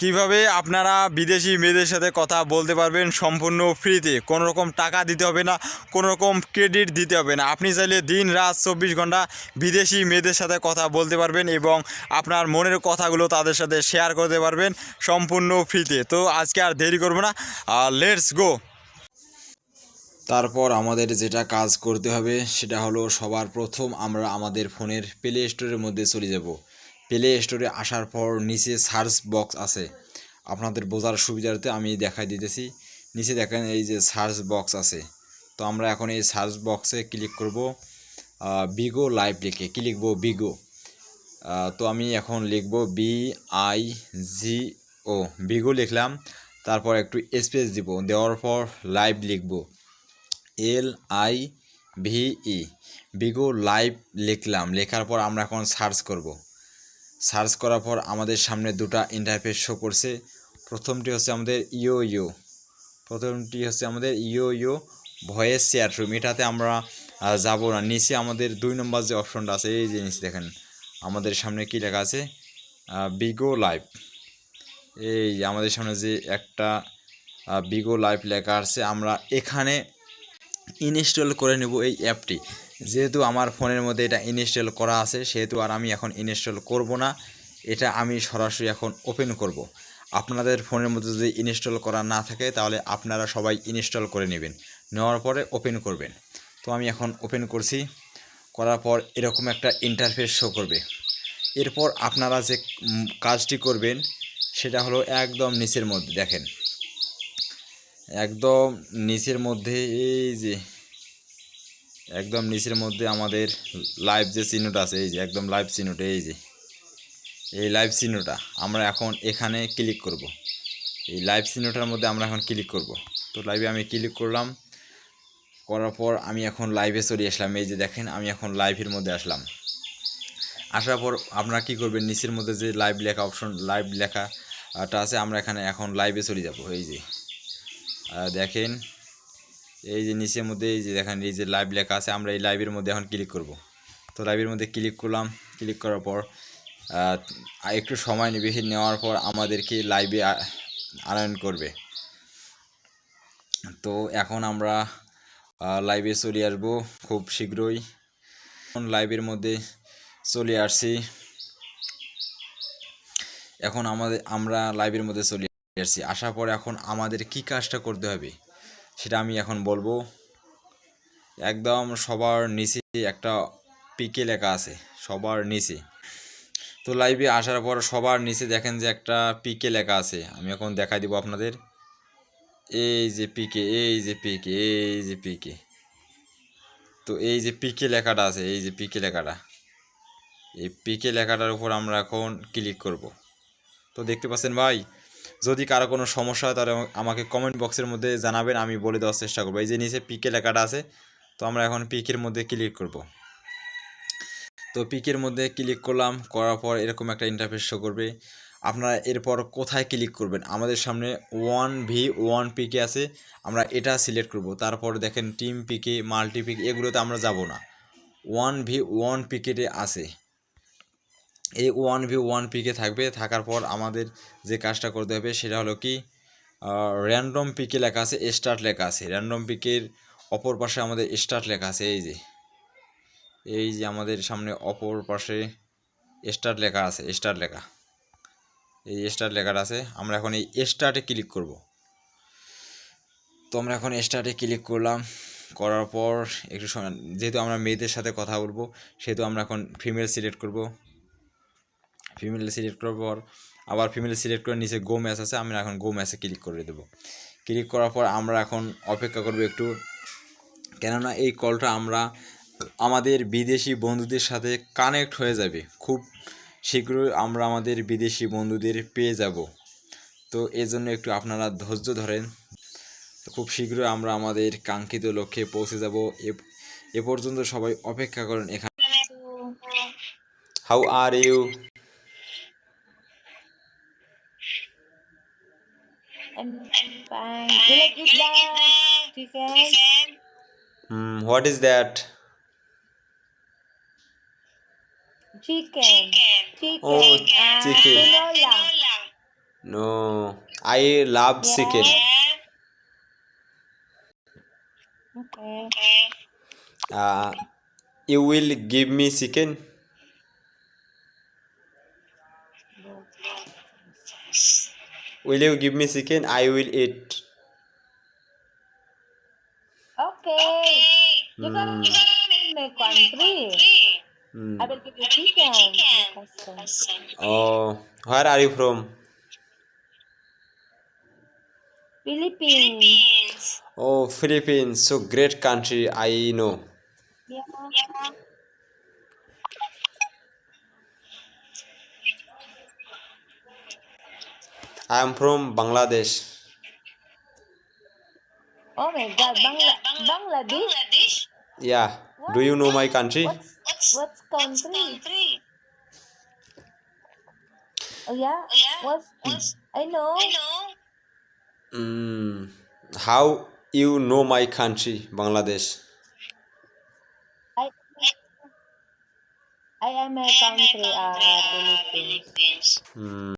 কীভাবে আপনারা বিদেশি মেয়েদের সাথে কথা বলতে পারবেন সম্পূর্ণ ফ্রিতে? কোনো রকম টাকা দিতে হবে না কোনো রকম ক্রেডিট দিতে হবে না। আপনি চাইলে দিন রাত চব্বিশ ঘণ্টা বিদেশি মেয়েদের সাথে কথা বলতে পারবেন এবং আপনার মনের কথাগুলো তাদের সাথে শেয়ার করতে পারবেন সম্পূর্ণ ফ্রিতে। তো আজকে আর দেরি করব না। Let's go. তারপর আমাদের যেটা কাজ করতে হবে সেটা হলো সবার প্রথম আমরা আমাদের ফোনের প্লে স্টোরের মধ্যে চলে যাব। প্লে স্টোরে আসার পর নিচে সার্চ বক্স আছে। আপনাদের বোঝার সুবিধার্থে আমি দেখাই দিতেছি। নিচে দেখেন এই যে সার্চ বক্স আছে। তো আমরা এখন এই সার্চ বক্সে ক্লিক করব বিগো লাইভ লিখে। কি লিখব? বিগো তো আমি এখন লিখব বি আই জি ও বিগো লিখলাম, তারপর একটু স্পেস দিব। দেওয়ার পর লাইভ লিখব। L I V E Bigo live লিখলাম। লেখার পর আমরা এখন সার্চ করব। সার্চ করার পর আমাদের সামনে দুটো ইন্টারফেস শো করছে। প্রথমটি হচ্ছে আমাদের ইও ইও প্রথমটি হচ্ছে আমাদের ইও ইও ভয়েস শেয়ার রুম এটাতে আমরা যাব না। নিচে আমাদের দুই নম্বর যে অপশনটা আছে, এই যে নিচে দেখেন। আমাদের সামনে কি লেখা আছে? বিগো লাইভ এই আমাদের সামনে যে একটা বিগো লাইভ লেখা আছে, আমরা এখানে ইনস্টল করে নেব এই অ্যাপটি যেহেতু আমার ফোনের মধ্যে এটা ইনস্টল করা আছে, সেহেতু আর আমি এখন ইনস্টল করব না। এটা আমি সরাসরি এখন ওপেন করব। আপনাদের ফোনের মধ্যে যদি ইনস্টল করা না থাকে, তাহলে আপনারা সবাই ইনস্টল করে নেবেন। নেওয়ার পরে ওপেন করবেন। তো আমি এখন ওপেন করছি। করার পর এরকম একটা ইন্টারফেস শো করবে। এরপর আপনারা যে কাজটি করবেন, সেটা হলো একদম নিচের মধ্যে, দেখেন। একদম নিচের মধ্যে, এই যে একদম নিচের মধ্যে আমাদের লাইভ যে চিহ্নটা আছে, এই যে একদম লাইভ চিহ্নটা, এই যে, এই লাইভ চিহ্নটা আমরা এখন এখানে ক্লিক করব। এই লাইভ চিহ্নটার মধ্যে আমরা এখন ক্লিক করব। তো লাইভে আমি ক্লিক করলাম, করার পর আমি এখন লাইভে চলে আসলাম। এই যে দেখেন, আমি এখন লাইভের মধ্যে আসলাম। আসার পর আপনারা কী করবেন, নিচের মধ্যে যে লাইভ লেখা অপশন লাইভ লেখাটা আছে, আমরা এখানে এখন লাইভে চলে যাব। এই যে দেখেন এই যে নিচের মধ্যে, এই যে দেখেন, এই যে লাইভ লেখা আছে, আমরা এই লাইভের মধ্যে এখন ক্লিক করব। তো লাইভের মধ্যে ক্লিক করলাম ক্লিক করার পর একটু সময় নেবে নেওয়ার পর আমাদেরকে লাইভে আনয়ন করবে। তো এখন আমরা লাইভে চলে আসব খুব শীঘ্রই। লাইভের মধ্যে চলে আসছি। এখন আমাদের, আমরা লাইভের মধ্যে চলে আসছি। আসার পর এখন আমাদের কি কাজটা করতে হবে? সেটা আমি এখন বলব। একদম সবার নিচে একটা পিকে লেখা আছে, সবার নিচে। তো লাইভে আসার পর সবার নিচে দেখেন যে একটা পিকে লেখা আছে, আমি এখন দেখাই দিব আপনাদের। এই যে পিকে, এই যে পিকে, এই যে পিকে। তো এই যে পিকে লেখাটা আছে, এই যে পিকে লেখাটা। এই পিকে লেখাটার উপর আমরা এখন ক্লিক করব। তো দেখতে পাচ্ছেন ভাই যদি কারও কোনো সমস্যা হয়, তাহলে আমাকে কমেন্ট বক্সের মধ্যে জানাবেন, আমি বলে দেওয়ার চেষ্টা করব। এই যে নিচে পিকে লেখাটা আছে, তো আমরা এখন পিকের মধ্যে ক্লিক করব। তো পিকের মধ্যে ক্লিক করলাম, করার পর এরকম একটা ইন্টারফেস শো করবে। আপনারা এরপর কোথায় ক্লিক করবেন? আমাদের সামনে ওয়ান ভি ওয়ান পিকে আছে, আমরা এটা সিলেক্ট করব। তারপর দেখেন টিম পিকে মাল্টি পিক এগুলোতে আমরা যাব না। ওয়ান ভি ওয়ান পিকেটে আছে। এই ওয়ান ভি ওয়ান পিকে থাকবে, থাকার পর আমাদের যে কাজটা করতে হবে সেটা হলো কি র্যান্ডম পিকে লেখা আছে স্টার্ট লেখা আছে। র্যান্ডম পিকের অপর পাশে আমাদের স্টার্ট লেখা আছে, এই যে। এই যে আমাদের সামনে অপর পাশে স্টার্ট লেখা আছে স্টার্ট লেখা। এই স্টার্ট লেখাটা আছে, আমরা এখন এই স্টার্টে ক্লিক করব। তো আমরা এখন স্টার্টে ক্লিক করলাম, করার পর একটু যেহেতু আমরা মেয়েদের সাথে কথা বলব, সেহেতু আমরা এখন ফিমেল সিলেক্ট করব। ফিমেল সিলেক্ট করার পর আবার ফিমেল সিলেক্ট করে নিচে গো ম্যাচ আছে আমরা এখন গো ম্যাচে ক্লিক করে দেবো। ক্লিক করার পর আমরা এখন অপেক্ষা করব একটু। কেননা এই কলটা আমরা আমাদের বিদেশি বন্ধুদের সাথে কানেক্ট হয়ে যাবে। খুব শীঘ্রই আমরা আমাদের বিদেশি বন্ধুদের পেয়ে যাব। তো এই জন্য একটু আপনারা ধৈর্য ধরেন। তো খুব শীঘ্রই আমরা আমাদের কাঙ্ক্ষিত লক্ষ্যে পৌঁছে যাব। এ পর্যন্ত সবাই অপেক্ষা করেন এখানে। How are you and pan. You like? Mm, what is that? Chicken. Chicken. Oh, and chicken. No, I love yeah. chicken. Okay. Uh, you will give me chicken? Will you give me chicken? I will eat. Okay. You come in my country. Hmm. I will give you chicken. my cousin. Oh, where are you from? Philippines. Oh, Philippines. So great country. I know. Yeah. I am from Bangladesh. Oh my God, Bangla Bangladesh. Yeah. Do you know my country? What's what's country? Oh yeah. What's I know. Mm, how you know my country, Bangladesh? I I am a country. Uh, Philippines. Hmm.